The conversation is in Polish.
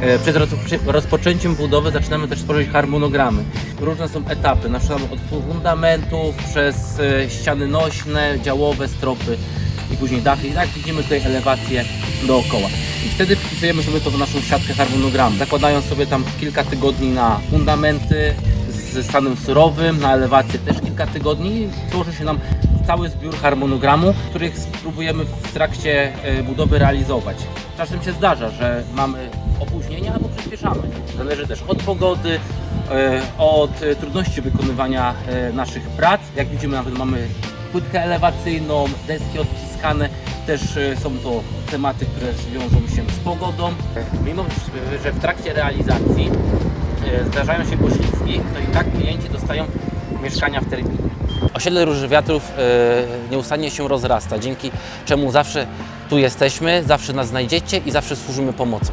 E, Przed rozpoczę- rozpoczęciem budowy zaczynamy też tworzyć harmonogramy. Różne są etapy, na przykład od fundamentów, przez e, ściany nośne, działowe, stropy i później dachy. I tak widzimy tutaj elewację dookoła. I wtedy wpisujemy sobie to w naszą siatkę harmonogramu, zakładając sobie tam kilka tygodni na fundamenty ze stanem surowym, na elewację też kilka tygodni i tworzy się nam cały zbiór harmonogramu, których spróbujemy w trakcie e, budowy realizować. Czasem się zdarza, że mamy opóźnienia albo przyspieszamy. Zależy też od pogody, e, od e, trudności wykonywania e, naszych prac. Jak widzimy nawet mamy płytkę elewacyjną, deski odciskane. Też są to tematy, które wiążą się z pogodą. Mimo, że w trakcie realizacji zdarzają się poślizgi, to i tak klienci dostają mieszkania w terminie. Osiedle Róży Wiatrów nieustannie się rozrasta, dzięki czemu zawsze tu jesteśmy, zawsze nas znajdziecie i zawsze służymy pomocą.